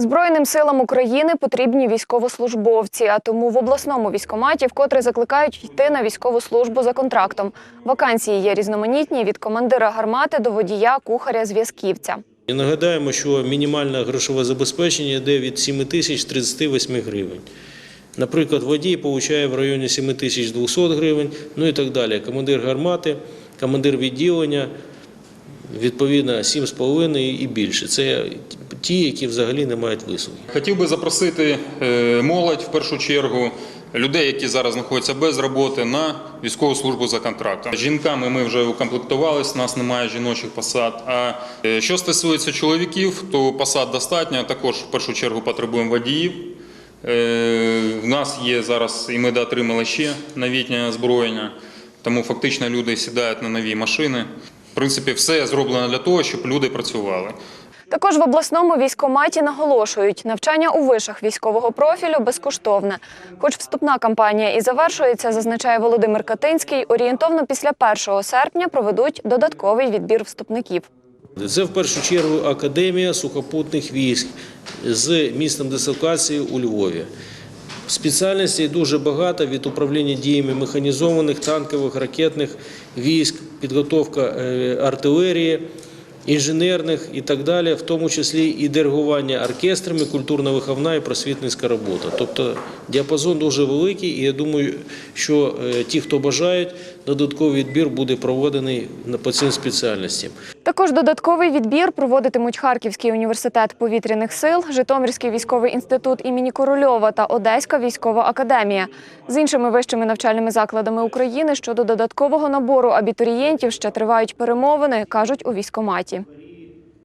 Збройним силам України потрібні військовослужбовці, а тому в обласному військкоматі вкотре закликають йти на військову службу за контрактом. Вакансії є різноманітні від командира гармати до водія, кухаря, зв'язківця. Нагадаємо, що мінімальне грошове забезпечення йде від 7 тисяч 38 гривень. Наприклад, водій отримує в районі 7 тисяч 200 гривень, ну і так далі. Командир гармати, командир відділення, відповідно, 7,5 і більше. Це ті, які взагалі не мають висуги. Хотів би запросити е, молодь в першу чергу, людей, які зараз знаходяться без роботи, на військову службу за контрактом. Жінками ми вже укомплектувалися, у нас немає жіночих посад. А е, що стосується чоловіків, то посад достатньо. Також в першу чергу потребуємо водіїв. Е, У нас є зараз, і ми доотримали ще новітнє озброєння, тому фактично люди сідають на нові машини. В принципі, все зроблено для того, щоб люди працювали. Також в обласному військкоматі наголошують, навчання у вишах військового профілю безкоштовне. Хоч вступна кампанія і завершується, зазначає Володимир Катинський, орієнтовно після 1 серпня проведуть додатковий відбір вступників. Це в першу чергу Академія сухопутних військ з містом дислокації у Львові. Спеціальностей дуже багато від управління діями механізованих, танкових, ракетних військ, підготовка е, артилерії, інженерних і так далі, в тому числі і диригування оркестрами, культурно-виховна і просвітницька робота. Тобто діапазон дуже великий, і я думаю, що е, ті, хто бажають, додатковий відбір буде проведений по цим спеціальностям. Також додатковий відбір проводитимуть Харківський університет повітряних сил, Житомирський військовий інститут імені Корольова та Одеська військова академія. З іншими вищими навчальними закладами України щодо додаткового набору абітурієнтів ще тривають перемовини, кажуть у військкоматі.